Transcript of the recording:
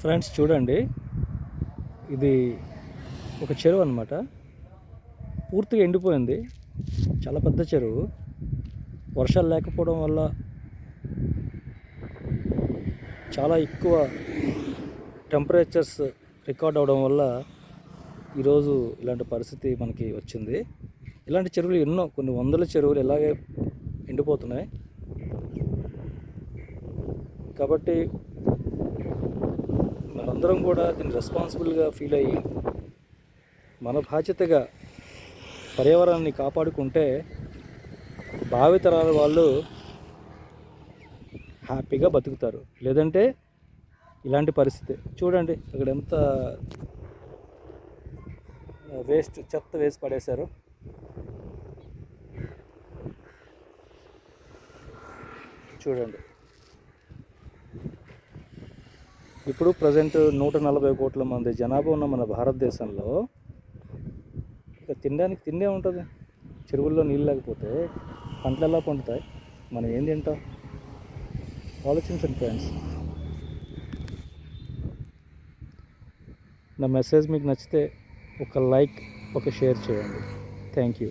Friends చూడండి. ఇది ఒక చెరువు అనమాట పూర్తిగా ఎండిపోయింది. చాలా పెద్ద చెరువు. వర్షాలు లేకపోవడం వల్ల చాలా ఎక్కువ టెంపరేచర్స్ రికార్డ్ అవడం వల్ల ఈరోజు ఇలాంటి పరిస్థితి మనకి వచ్చింది. ఇలాంటి చెరువులు ఎన్నో కొన్ని వందల చెరువులు ఇలాగే ఎండిపోతున్నాయి. కాబట్టి అందరం కూడా దీన్ని రెస్పాన్సిబుల్గా ఫీల్ అయ్యి మన బాధ్యతగా పర్యావరణాన్ని కాపాడుకుంటే భావితరాల వాళ్ళు హ్యాపీగా బతుకుతారు. లేదంటే ఇలాంటి పరిస్థితి. చూడండి అక్కడ ఎంత వేస్ట్ చెత్త వేసి పడేశారు. చూడండి. ఇప్పుడు ప్రజెంట్ నూట నలభై కోట్ల మంది జనాభా ఉన్న మన భారతదేశంలో ఇక తినడానికి తిండే ఉంటుంది. చెరువుల్లో నీళ్ళు లేకపోతే పంటలు ఎలా పండుతాయి? మనం ఏం తింటాం? ఆలోచించండి ఫ్రెండ్స్ నా మెసేజ్ మీకు నచ్చితే ఒక లైక్ ఒక షేర్ చేయండి. Thank you